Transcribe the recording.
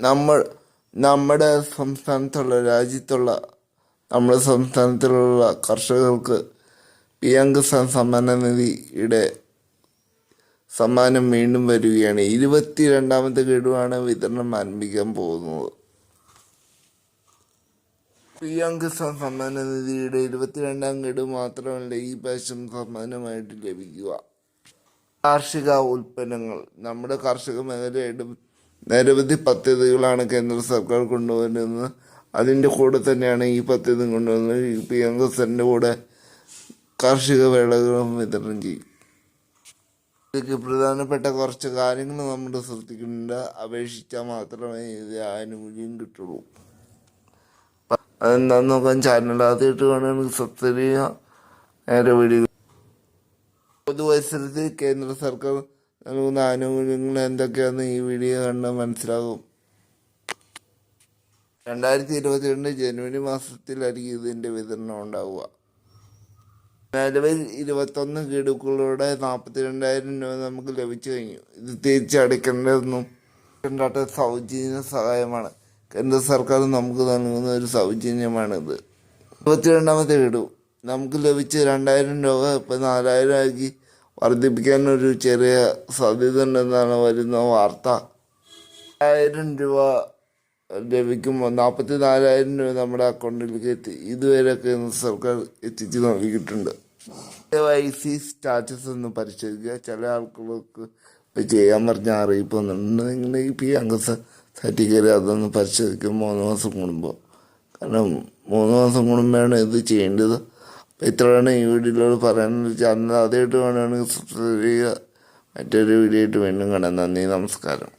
നമ്മൾ നമ്മുടെ സംസ്ഥാനത്തുള്ള രാജ്യത്തുള്ള നമ്മുടെ സംസ്ഥാനത്തിലുള്ള കർഷകർക്ക് പി എം കിസാൻ സമ്മാന നിധിയുടെ സമ്മാനം വീണ്ടും വരികയാണ്. ഇരുപത്തി രണ്ടാമത്തെ ഗഡുവാണ് വിതരണം ആരംഭിക്കാൻ പോകുന്നത്. പി എം കിസാൻ സമ്മാന നിധിയുടെ ഇരുപത്തിരണ്ടാം ഗഡു മാത്രമല്ല ഈ പ്രാവശ്യം സമ്മാനമായിട്ട് ലഭിക്കുക. കാർഷിക ഉൽപ്പന്നങ്ങൾ നമ്മുടെ കാർഷിക മേഖലയുടെ നിരവധി പദ്ധതികളാണ് കേന്ദ്ര സർക്കാർ കൊണ്ടുവരുന്നത്. അതിന്റെ കൂടെ തന്നെയാണ് ഈ പദ്ധതി കൊണ്ടുവന്നത്. പി എം കിസാന്റെ കൂടെ കാർഷിക വിളകളും വിതരണം ചെയ്യും. ഇതൊക്കെ പ്രധാനപ്പെട്ട കുറച്ച് കാര്യങ്ങൾ നമ്മൾ ശ്രദ്ധിക്കുന്നുണ്ട് അപേക്ഷിച്ചാൽ മാത്രമേ ഇത് ആനുകൂല്യം കിട്ടുള്ളൂ. അതെന്താന്ന് നോക്കാൻ ചാനൽ ആദ്യമായിട്ട് വേണമെങ്കിൽ ചെയ്യുക. നേരെ വീടുകൾ പൊതുവത്സരത്തിൽ കേന്ദ്ര സർക്കാർ നൽകുന്ന ആനുകൂല്യങ്ങൾ എന്തൊക്കെയാണെന്ന് ഈ വീഡിയോ കണ്ട് മനസ്സിലാകും രണ്ടായിരത്തി ഇരുപത്തിരണ്ട് ജനുവരി മാസത്തിലായിരിക്കും ഇതിന്റെ വിതരണം ഉണ്ടാവുക. നിലവിൽ ഇരുപത്തൊന്ന് ഗഡുക്കളോടെ നാൽപ്പത്തി രണ്ടായിരം രൂപ നമുക്ക് ലഭിച്ചു കഴിഞ്ഞു. ഇത് തിരിച്ചടയ്ക്കേണ്ടതെന്നും സൗജന്യ സഹായമാണ്. കേന്ദ്ര സർക്കാർ നമുക്ക് നൽകുന്ന ഒരു സൗജന്യമാണിത്. ഇരുപത്തിരണ്ടാമത്തെ ഗഡു. നമുക്ക് ലഭിച്ച രണ്ടായിരം രൂപ ഇപ്പം നാലായിരം ആക്കി. വർദ്ധിപ്പിക്കാൻ ഒരു ചെറിയ സാധ്യത ഉണ്ടെന്നാണ് വരുന്ന വാർത്ത. ആയിരം രൂപ ലഭിക്കുമ്പോൾ നാൽപ്പത്തി നാലായിരം രൂപ നമ്മുടെ അക്കൗണ്ടിലേക്ക് എത്തി. ഇതുവരെ കേന്ദ്ര സർക്കാർ എത്തിച്ച് നൽകിയിട്ടുണ്ട്. ദയവായി സി സ്റ്റാറ്റസ് ഒന്ന് പരിശോധിക്കുക. ചില ആൾക്കാർക്ക് ചെയ്യാൻ പറഞ്ഞ അറിയിപ്പ് വന്നിട്ടുണ്ട് നിങ്ങൾ ഈ പി അംഗ സർട്ടിഫിക്കറ്റ് അതൊന്ന് പരിശോധിക്കും. മൂന്ന് മാസം കൂടുമ്പോൾ. കാരണം മൂന്ന് മാസം കൂടുമ്പോഴാണ് ഇത് ചെയ്യേണ്ടത്. ഇത്രയാണ് ഈ വീഡിയോയിലോട് പറയാനുള്ള ചാനൽ ആദ്യമായിട്ട് വേണമെങ്കിൽ സബ്സ്ക്രൈബ് ചെയ്യുക മറ്റൊരു വീഡിയോ ആയിട്ട് വീണ്ടും കാണാം. നന്ദി നമസ്കാരം.